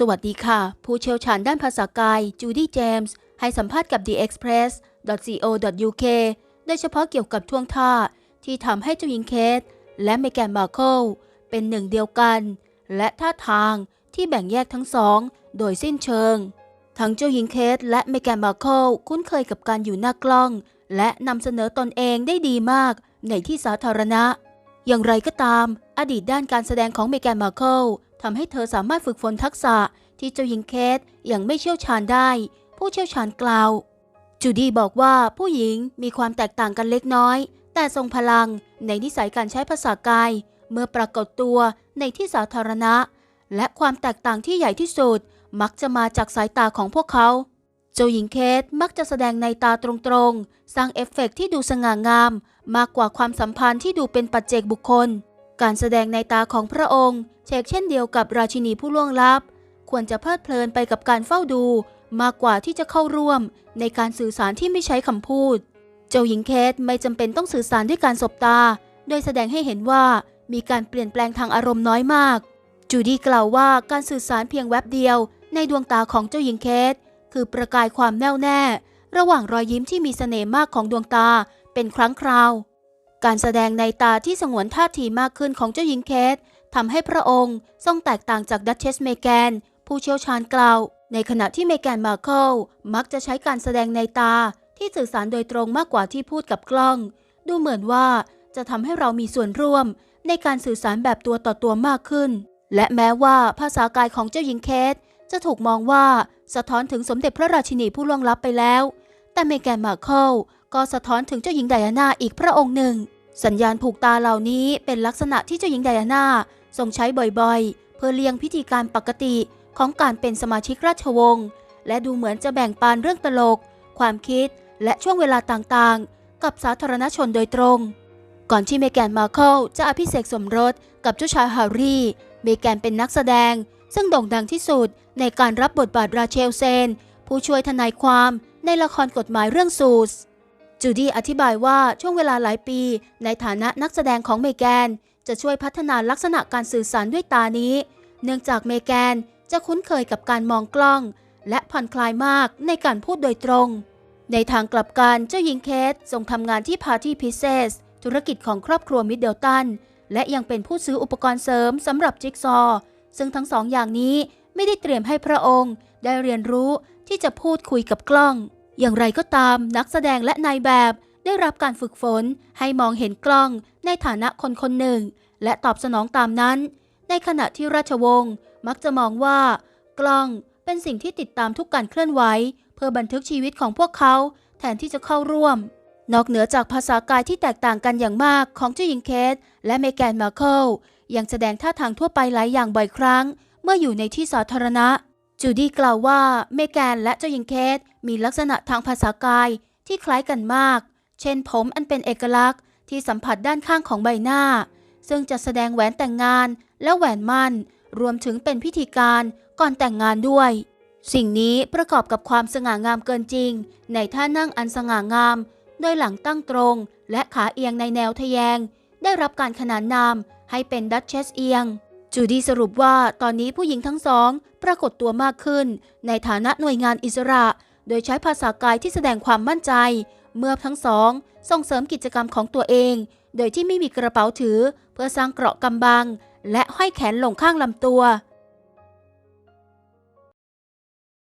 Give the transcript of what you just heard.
สวัสดีค่ะ ผู้เชี่ยวชาญด้านภาษากาย จูดี้เจมส์ ให้สัมภาษณ์กับ The Express co.uk โดยเฉพาะเกี่ยวกับท่วงท่า ที่ทำให้เจ้าหญิงเคทและเมแกนมาร์เคิลเป็นหนึ่งเดียวกัน และท่าทางที่แบ่งแยกทั้งสอง โดยสิ้นเชิง ทั้งเจ้าหญิงเคทและเมแกนมาร์เคิลคุ้นเคยกับการอยู่หน้ากล้อง และนำเสนอตนเองได้ดีมากในที่สาธารณะ อย่างไรก็ตาม อดีตด้านการแสดงของเมแกนมาร์เคิล ทำให้เธอสามารถฝึกฝนทักษะที่เจ้าหญิงเคทยังไม่เชี่ยวชาญได้ ผู้เชี่ยวชาญกล่าว จูดี้บอกว่าผู้หญิงมีความแตกต่างกันเล็กน้อย แต่ทรงพลังในนิสัยการใช้ภาษากาย เมื่อปรากฏตัวในที่สาธารณะ และความแตกต่างที่ใหญ่ที่สุด มักจะมาจากสายตาของพวกเขา เจ้าหญิงเคทมักจะแสดงในตาตรงๆ สร้างเอฟเฟกต์ที่ดูสง่างาม มากกว่าความสัมพันธ์ที่ดูเป็นปัจเจกบุคคล การแสดงในตาของพระองค์เชกเช่นเดียวกับราชินีผู้ล่วงลับ ควรจะเพลิดเพลินไปกับการเฝ้าดู มากกว่าที่จะเข้าร่วมในการสื่อสารที่ไม่ใช้คำพูด เจ้าหญิงเคทไม่จำเป็นต้องสื่อสารด้วยการสบตา โดยแสดงให้เห็นว่ามีการเปลี่ยนแปลงทางอารมณ์น้อยมาก จูดี้กล่าวว่าการสื่อสารเพียงแวบเดียว ในดวงตาของเจ้าหญิงเคทคือประกายความแน่วแน่ ระหว่างรอยยิ้มที่มีเสน่ห์มากของดวงตาเป็นครั้งคราว การแสดงในตาที่สงวนท่าทีมากขึ้นของเจ้าหญิงเคททำให้พระองค์ทรงแตกต่างจากดัชเชสเมแกน ผู้เชี่ยวชาญกล่าว ในขณะที่เมแกนมาเคิลมักจะใช้การแสดงในตาที่สื่อสารโดยตรงมากกว่าที่พูดกับกล้อง ดูเหมือนว่าจะทำให้เรามีส่วนร่วม ในการสื่อสารแบบตัวต่อตัวมากขึ้น และแม้ว่าภาษากายของเจ้าหญิงเคทจะถูกมองว่าสะท้อนถึงสมเด็จพระราชินีผู้ล่วงลับไปแล้ว แต่เมแกนมาเคิลก็สะท้อนถึงเจ้าหญิงไดอาน่าอีกพระองค์หนึ่ง สัญญาณผูกตาเหล่านี้เป็นลักษณะที่เจ้าหญิงไดอาน่าทรงใช้บ่อยๆ เพื่อเลี่ยงพิธีการปกติของการเป็นสมาชิกราชวงศ์และดูเหมือนจะแบ่งปันเรื่องตลก ความคิดและช่วงเวลาต่างๆ กับสาธารณชนโดยตรง ก่อนที่เมแกนมาเคิลจะอภิเษกสมรสกับเจ้าชายฮร์รี่ เมแกนเป็นนักแสดง ซึ่งโด่งดังที่สุดในการรับบทบาทราเชลเซน ผู้ช่วยทนายความในละครกฎหมายเรื่องซูส จูดี้อธิบายว่าช่วงเวลาหลายปี ในฐานะนักแสดงของเมแกน จะช่วยพัฒนาลักษณะการสื่อสารด้วยตานี้ เนื่องจากเมแกนจะคุ้นเคยกับการมองกล้อง และผ่อนคลายมากในการพูดโดยตรง ในทางกลับกันเจ้าหญิงเคททรงทำงานที่ Party Pieces ธุรกิจของครอบครัวมิดเดิลตันและยังเป็นผู้ซื้ออุปกรณ์เสริมสำหรับจิ๊กซอว์ซึ่งทั้งสองอย่างนี้ไม่ได้เตรียมให้พระองค์ ได้เรียนรู้ที่จะพูดคุยกับกล้อง อย่างไรก็ตามนักแสดงและนายแบบได้รับการฝึกฝนให้มองเห็นกล้องในฐานะคนคนหนึ่ง และตอบสนองตามนั้น ในขณะที่ราชวงศ์มักจะมองว่า กล้องเป็นสิ่งที่ติดตามทุกการเคลื่อนไหว เพื่อบันทึกชีวิตของพวกเขาแทนที่จะเข้าร่วม นอกเหนือจากภาษากายที่แตกต่างกันอย่างมากของเจ้าหญิงเคทและเมแกนมาเคิลยังแสดงท่าทางทั่วไปหลายอย่างบ่อยครั้ง เมื่ออยู่ในที่สาธารณะ จูดี้กล่าวว่าเมแกนและเจ้าหญิงเคทมีลักษณะทางภาษากายที่คล้ายกันมาก เช่นผมอันเป็นเอกลักษณ์ที่สัมผัสด้านข้างของใบหน้า ซึ่งจะแสดงแหวนแต่งงานและแหวนมั่น รวมถึงเป็นพิธีการก่อนแต่งงานด้วย สิ่งนี้ประกอบกับความสง่างามเกินจริง ในท่านั่งอันสง่างาม โดยหลังตั้งตรง และขาเอียงในแนวทะแยง ได้รับการขนานนามให้เป็นดัชเชสเอียง จูดี้สรุปว่าตอนนี้ผู้หญิงทั้งสอง ปรากฏตัวมากขึ้น ในฐานะหน่วยงานอิสระ โดยใช้ภาษากายที่แสดงความมั่นใจ เมื่อทั้งสอง ส่งเสริมกิจกรรมของตัวเอง โดยที่ไม่มีกระเป๋าถือ เพื่อสร้างเกราะกำบัง และห้อยแขนลงข้างลำตัว